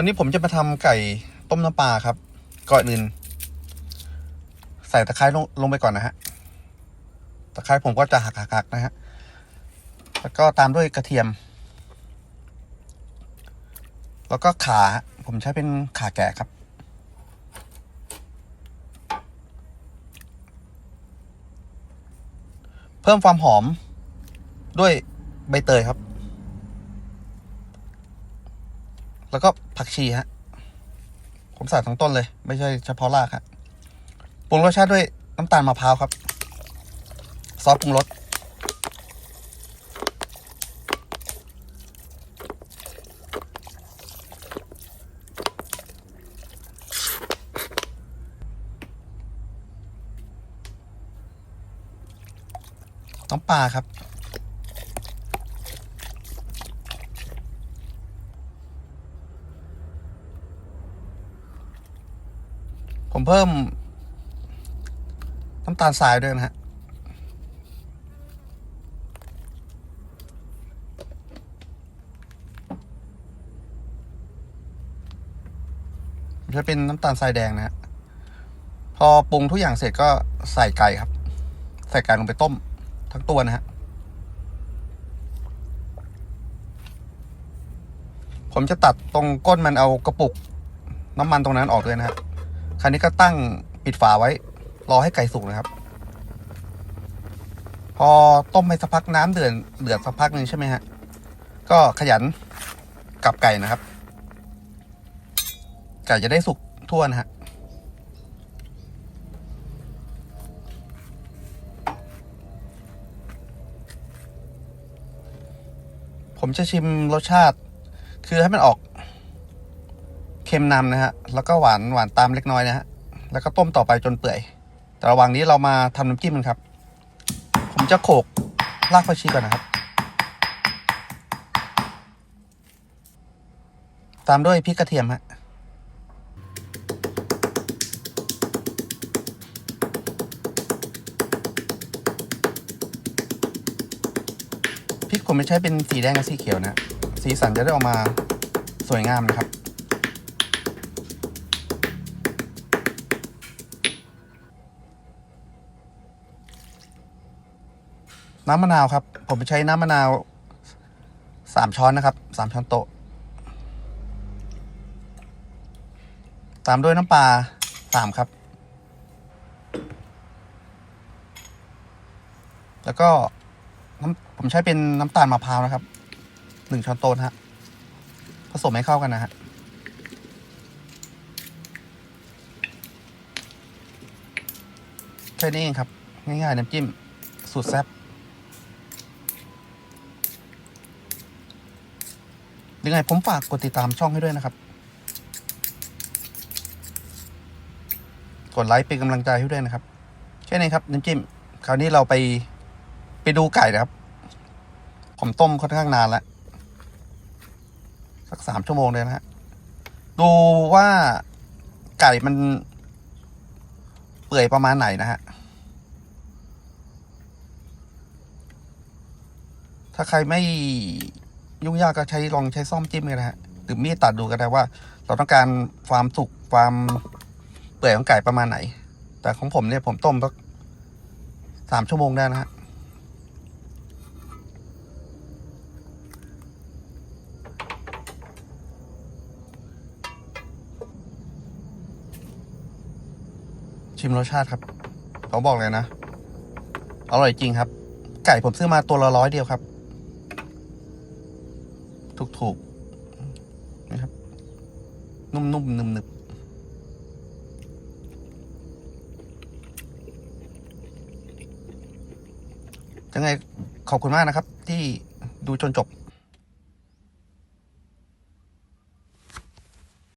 วันนี้ผมจะมาทำไก่ต้มน้ำปลาครับ ก่อนอื่น ใส่ตะไคร้ลงลงไปก่อนนะฮะ ตะไคร้ผมก็จะหักๆๆนะฮะ แล้วก็ตามด้วยกระเทียม แล้วก็ขาผมใช้เป็นขาแกะครับ เพิ่มความหอมด้วยใบเตยครับ แล้วก็ผักชีฮะ ผมใส่ทั้งต้นเลย ไม่ใช่เฉพาะรากครับปรุงรสชาติด้วยน้ำตาลมะพร้าวครับ ซอสปรุงรสน้ำปลาครับ ผมเพิ่มน้ำตาลทรายด้วยนะฮะจะเป็นน้ำตาลทรายแดงนะฮะพอปรุงทุกอย่างเสร็จก็ใส่ไก่ครับ ใส่ไก่ลงไปต้มทั้งตัวนะฮะ ผมจะตัดตรงก้นมันเอากระปุก น้ำมันตรงนั้นออกด้วยนะฮะ คราวนี้ก็ตั้งปิดฝาไว้ รอให้ไก่สุกนะครับ พอต้มไปสักพักน้ำเดือดเดือดสักพักหนึ่งใช่ไหมฮะ ก็ขยันกลับไก่นะครับ ไก่จะได้สุกทั่วนะฮะผมจะชิมรสชาติ คือให้มันออก เค็มนำนะฮะ แล้วก็หวานหวานตามเล็กน้อยนะฮะ แล้วก็ต้มต่อไปจนเปื่อย แต่ระหว่างนี้เรามาทำน้ำจิ้มกันครับ ผมจะโขกรากผักชีก่อนนะครับ ตามด้วยพริกกระเทียมฮะพริกผมไม่ใช้เป็นสีแดงกับสีเขียวนะ สีสันจะได้ออกมาสวยงามนะครับ น้ำมะนาวครับ ผมใช้น้ำมะนาวสามช้อนนะครับสามช้อนโต๊ะ ตามด้วยน้ำปลาสามครับ แล้วก็น้ำผมใช้เป็นน้ำตาลมะพร้าวนะครับหนึ่งช้อนโต๊ะนะฮะผสมให้เข้ากันนะฮะแค่นี้เองครับ ง่ายๆน้ำจิ้ม สูตรแซ่บ ยังไงผมฝากกดติดตามช่องให้ด้วยนะครับ กดไลค์เป็นกำลังใจให้ด้วยนะครับ แค่นี้ครับน้ำจิ้ม คราวนี้เราไปไปดูไก่นะครับ ผมต้มค่อนข้างนานแล้วสักสามชั่วโมงเลยนะฮะ ดูว่าไก่มันเปื่อยประมาณไหนนะฮะ ถ้าใครไม่ ยุ่งยากก็ใช้ลองใช้ซ่อมจิ้มกันนะฮะหรือมีดตัดดูก็ได้ว่า เราต้องการความสุกความเปื่อยของไก่ประมาณไหน แต่ของผมเนี่ยผมต้มสักสามชั่วโมงได้นะฮะชิมรสชาติครับเขาบอกเลยนะ อร่อยจริงครับ ไก่ผมซื้อมาตัวละร้อยเดียวครับ ถูกๆนะครับ นุ่มๆนึบๆยังไงขอบคุณมากนะครับ ที่ดูจนจบ